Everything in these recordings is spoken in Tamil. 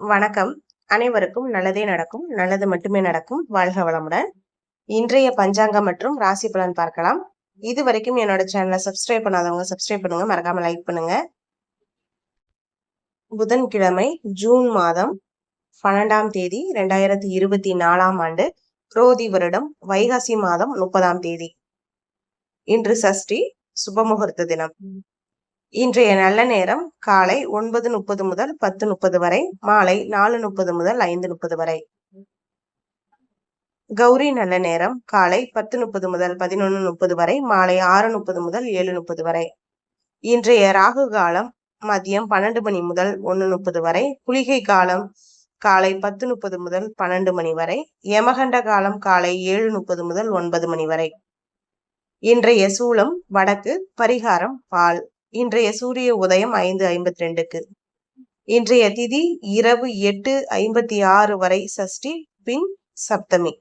வணக்கம். அனைவருக்கும் நல்லதே நடக்கும். நல்லது மட்டுமே நடக்கும். வாழ்க வளமுடன். இன்றைய பஞ்சாங்கம் மற்றும் ராசி பலன் பார்க்கலாம். இது வரைக்கும் என்னோட சேனலை சப்ஸ்கிரைப் பண்ணாதவங்க சப்ஸ்கிரைப் பண்ணுங்க. மறக்காம லைக் பண்ணுங்க. புதன்கிழமை ஜூன் மாதம் பன்னெண்டாம் தேதி ரெண்டாயிரத்தி இருபத்தி நாலாம் ஆண்டு குரோதி வருடம் வைகாசி மாதம் முப்பதாம் தேதி. இன்று சஷ்டி சுபமுகூர்த்த தினம். இன்றைய நல்ல நேரம் காலை ஒன்பது முப்பது முதல் பத்து முப்பது வரை மாலை நாலு முப்பது முதல் ஐந்து முப்பது வரை. கௌரி நல்ல நேரம் காலை பத்து முப்பது முதல் பதினொன்று முப்பது வரை மாலை ஆறு முப்பது முதல் ஏழு முப்பது வரை. இன்றைய ராகு காலம் மதியம் பன்னெண்டு மணி முதல் ஒன்று முப்பது வரை குளிகை காலம் காலை பத்து முப்பது முதல் பன்னெண்டு மணி வரை யமகண்ட காலம் காலை ஏழு முப்பது முதல் ஒன்பது மணி வரை. இன்றைய சூலம் வடக்கு பரிகாரம் பால். இன்றைய சூரிய உதயம் ஐந்து ஐம்பத்தி ரெண்டுக்கு இன்றைய திதி இரவு எட்டு ஐம்பத்தி ஆறு வரை சஷ்டி பின் சப்தமி.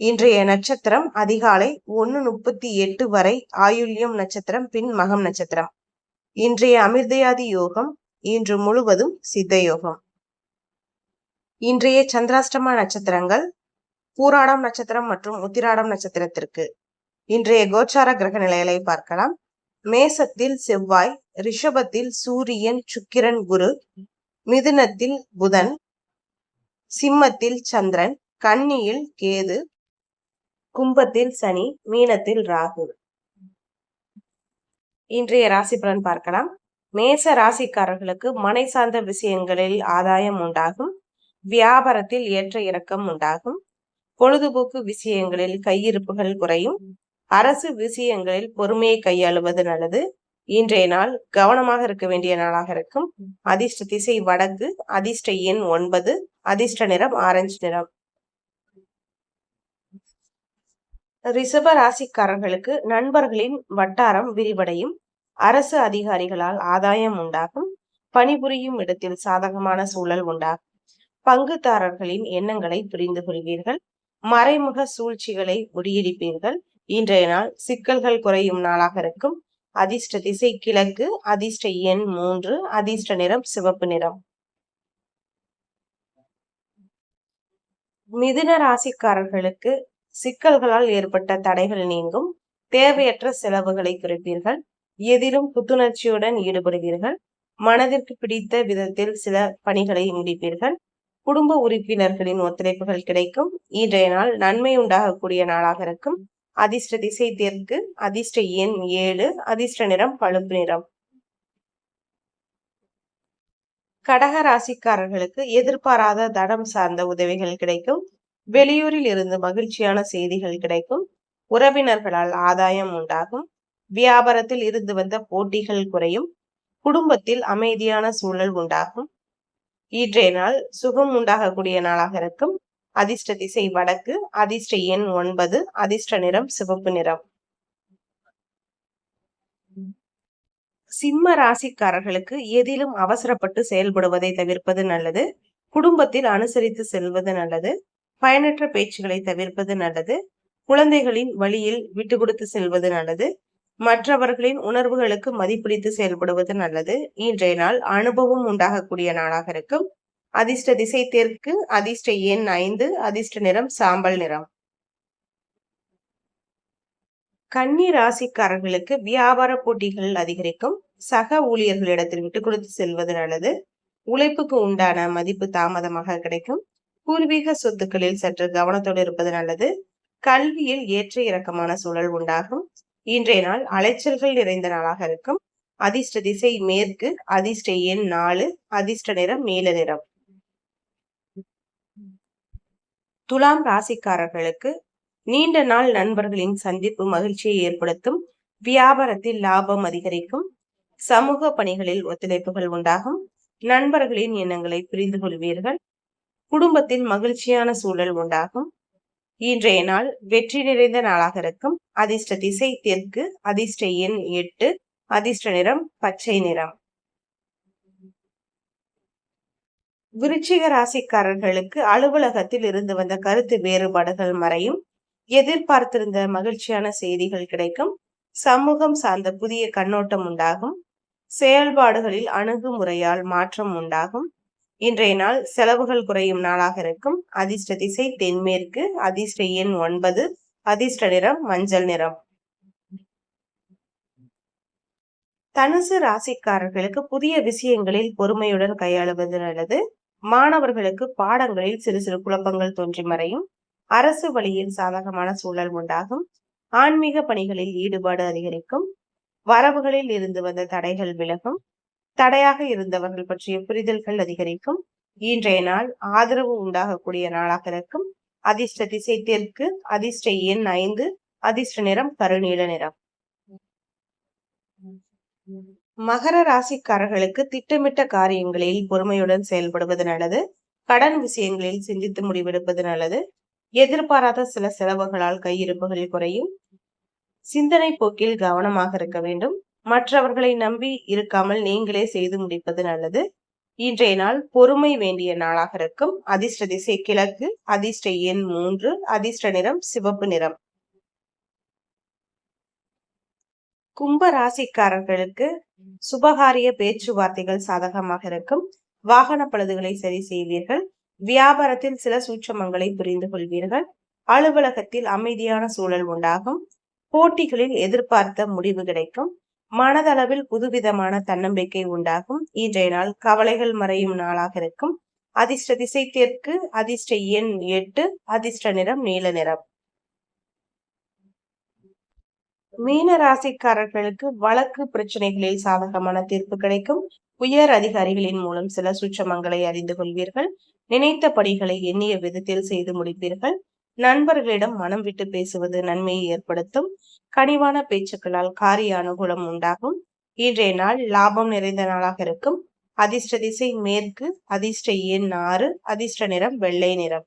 இன்றைய நட்சத்திரம் அதிகாலை ஒன்னு முப்பத்தி எட்டு வரை ஆயுள்யம் நட்சத்திரம் பின் மகம் நட்சத்திரம். இன்றைய அமிர்தயாதி யோகம் இன்று முழுவதும் சித்த யோகம். இன்றைய சந்திராஷ்டம நட்சத்திரங்கள் பூராடம் நட்சத்திரம் மற்றும் உத்திராடம் நட்சத்திரத்திற்கு. இன்றைய கோச்சார கிரக நிலைகளை பார்க்கலாம். மேசத்தில் செவ்வாய் ரிஷபத்தில் சூரியன் சுக்கிரன் குரு மிதுனத்தில் புதன் சிம்மத்தில் சந்திரன் கன்னியில் கேது கும்பத்தில் சனி மீனத்தில் ராகு. இன்றைய ராசி பலன் பார்க்கலாம். மேச ராசிக்காரர்களுக்கு மனை சார்ந்த விஷயங்களில் ஆதாயம் உண்டாகும். வியாபாரத்தில் ஏற்ற இறக்கம் உண்டாகும். பொழுதுபோக்கு விஷயங்களில் கையிருப்புகள் குறையும். அரசு விஷயங்களில் பொறுமையை கையாளுவது நல்லது. இன்றைய நாள் கவனமாக இருக்க வேண்டிய நாளாக இருக்கும். அதிர்ஷ்ட திசை வடக்கு அதிர்ஷ்ட எண் ஒன்பது அதிர்ஷ்ட நிறம் ஆரஞ்சு நிறம். ரிஷப ராசிக்காரர்களுக்கு நண்பர்களின் வட்டாரம் விரிவடையும். அரசு அதிகாரிகளால் ஆதாயம் உண்டாகும். பணிபுரியும் இடத்தில் சாதகமான சூழல் உண்டாகும். பங்குதாரர்களின் எண்ணங்களை புரிந்து கொள்வீர்கள். மறைமுக சூழ்ச்சிகளை முறியடிப்பீர்கள். இன்றைய நாள் சிக்கல்கள் குறையும் நாளாக இருக்கும். அதிர்ஷ்ட திசை கிழக்கு அதிர்ஷ்ட எண் மூன்று அதிர்ஷ்ட நிறம் சிவப்பு நிறம். மிதுன ராசிக்காரர்களுக்கு சிக்கல்களால் ஏற்பட்ட தடைகள் நீங்கும். தேவையற்ற செலவுகளை குறைப்பீர்கள். எதிலும் புத்துணர்ச்சியுடன் ஈடுபடுவீர்கள். மனதிற்கு பிடித்த விதத்தில் சில பணிகளை முடிப்பீர்கள். குடும்ப உறுப்பினர்களின் ஒத்துழைப்புகள் கிடைக்கும். இன்றைய நாள் நன்மை உண்டாகக்கூடிய நாளாக இருக்கும். அதிர்ஷ்ட திசை தெற்கு அதிர்ஷ்ட எண் ஏழு அதிர்ஷ்ட நிறம் பழுப்பு நிறம். கடக ராசிக்காரர்களுக்கு எதிர்பாராத தடம் சார்ந்த உதவிகள் கிடைக்கும். வெளியூரில் இருந்து மகிழ்ச்சியான செய்திகள் கிடைக்கும். உறவினர்களால் ஆதாயம் உண்டாகும். வியாபாரத்தில் இருந்து வந்த போட்டிகள் குறையும். குடும்பத்தில் அமைதியான சூழல் உண்டாகும். இன்றைய நாள் சுகம் உண்டாகக்கூடிய நாளாக இருக்கும். அதிர்ஷ்ட திசை வடக்கு அதிர்ஷ்ட எண் ஒன்பது அதிர்ஷ்ட நிறம் சிவப்பு நிறம். சிம்ம ராசிக்காரர்களுக்கு எதிலும் அவசரப்பட்டு செயல்படுவதை தவிர்ப்பது நல்லது. குடும்பத்தில் அனுசரித்து செல்வது நல்லது. பயனற்ற பேச்சுகளை தவிர்ப்பது நல்லது. குழந்தைகளின் வழியில் விட்டு கொடுத்து செல்வது நல்லது. மற்றவர்களின் உணர்வுகளுக்கு மதிப்பிடித்து செயல்படுவது நல்லது. இன்றைய நாள் அனுபவம் உண்டாகக்கூடிய நாளாக இருக்கும். அதிர்ஷ்ட திசை தெற்கு அதிர்ஷ்ட எண் ஐந்து அதிர்ஷ்ட நிறம் சாம்பல் நிறம். கன்னி ராசிக்காரர்களுக்கு வியாபார போட்டிகள் அதிகரிக்கும். சக ஊழியர்களிடத்தில் விட்டு கொடுத்து செல்வது நல்லது. உழைப்புக்கு உண்டான மதிப்பு தாமதமாக கிடைக்கும். பூர்வீக சொத்துக்களில் சற்று கவனத்தோடு இருப்பது நல்லது. கல்வியில் ஏற்ற இறக்கமான சூழல் உண்டாகும். இன்றைய நாள் அலைச்சல்கள் நிறைந்த நாளாக இருக்கும். அதிர்ஷ்ட திசை மேற்கு அதிர்ஷ்ட எண் நாலு அதிர்ஷ்ட நிறம் நீல நிறம். துலாம் ராசிக்காரர்களுக்கு நீண்ட நாள் நண்பர்களின் சந்திப்பு மகிழ்ச்சியை ஏற்படுத்தும். வியாபாரத்தில் லாபம் அதிகரிக்கும். சமூக பணிகளில் ஒத்துழைப்புகள் உண்டாகும். நண்பர்களின் எண்ணங்களை புரிந்து கொள்வீர்கள். குடும்பத்தில் மகிழ்ச்சியான சூழல் உண்டாகும். இன்றைய நாள் வெற்றி நிறைந்த நாளாக இருக்கும். அதிர்ஷ்ட திசை தெற்கு அதிர்ஷ்ட எண் எட்டு அதிர்ஷ்ட நிறம் பச்சை நிறம். விருச்சிக ராசிக்காரர்களுக்கு அலுவலகத்தில் இருந்து வந்த கருத்து வேறுபாடுகள் மறையும். எதிர்பார்த்திருந்த மகிழ்ச்சியான செய்திகள் கிடைக்கும். சமூகம் சார்ந்த புதிய கண்ணோட்டம் உண்டாகும். செயல்பாடுகளில் அணுகுமுறையால் மாற்றம் உண்டாகும். இன்றைய நாள் செலவுகள் குறையும் நாளாக இருக்கும். அதிர்ஷ்ட திசை தென்மேற்கு அதிர்ஷ்ட எண் ஒன்பது அதிர்ஷ்ட நிறம் மஞ்சள் நிறம். தனுசு ராசிக்காரர்களுக்கு புதிய விஷயங்களில் பொறுமையுடன் கையாளுவது நல்லது. மாணவர்களுக்கு பாடங்களில் சிறு சிறு குழப்பங்கள் தோன்றி மறையும். அரசு வழியில் சாதகமான சூழல் உண்டாகும். ஆன்மீக பணிகளில் ஈடுபாடு அதிகரிக்கும். வரவுகளில் இருந்து வந்த தடைகள் விலகும். தடையாக இருந்தவர்கள் பற்றிய புரிதல்கள் அதிகரிக்கும். இன்றைய நாள் ஆதரவு உண்டாகக்கூடிய நாளாக இருக்கும். அதிர்ஷ்ட திசை தெற்கு அதிர்ஷ்ட எண் ஐந்து அதிர்ஷ்ட நிறம் கருநீல நிறம். மகர ராசிக்காரர்களுக்கு திட்டமிட்ட காரியங்களில் பொறுமையுடன் செயல்படுவது நல்லது. கடன் விஷயங்களில் சிந்தித்து முடிவெடுப்பது நல்லது. எதிர்பாராத சில செலவுகளால் கையிருப்புகளில் குறையும். சிந்தனை போக்கில் கவனமாக இருக்க வேண்டும். மற்றவர்களை நம்பி இருக்காமல் நீங்களே செய்து முடிப்பது நல்லது. இன்றைய நாள் பொறுமை வேண்டிய நாளாக இருக்கும். அதிர்ஷ்ட திசை கிழக்கு அதிர்ஷ்ட எண் மூன்று அதிர்ஷ்ட நிறம் சிவப்பு நிறம். கும்ப ராசிக்காரர்களுக்கு சுபகாரிய பேச்சுவார்த்தைகள் சாதகமாக இருக்கும். வாகன பழுதுகளை சரி செய்வீர்கள். வியாபாரத்தில் சில சூட்சமங்களை புரிந்து கொள்வீர்கள். அலுவலகத்தில் அமைதியான சூழல் உண்டாகும். போட்டிகளில் எதிர்பார்த்த முடிவு கிடைக்கும். மனதளவில் புதுவிதமான தன்னம்பிக்கை உண்டாகும். இன்றைய நாள் கவலைகள் மறையும் நாளாக இருக்கும். அதிர்ஷ்ட திசை தெற்கு அதிர்ஷ்ட எண் எட்டு அதிர்ஷ்ட நிறம் நீல நிறம். மீன ராசிக்காரர்களுக்கு வழக்கு பிரச்சனைகளில் சாதகமான தீர்ப்பு கிடைக்கும். உயர் அதிகாரிகளின் மூலம் சில சுற்றமங்களை அறிந்து கொள்வீர்கள். நினைத்த படிகளை எண்ணிய விதத்தில் செய்து முடிப்பீர்கள். நண்பர்களிடம் மனம் விட்டு பேசுவது நன்மையை ஏற்படுத்தும். கனிவான பேச்சுக்களால் காரிய அனுகூலம் உண்டாகும். இன்றைய நாள் லாபம் நிறைந்த நாளாக இருக்கும். அதிர்ஷ்ட திசை மேற்கு அதிர்ஷ்ட எண் ஆறு அதிர்ஷ்ட நிறம் வெள்ளை நிறம்.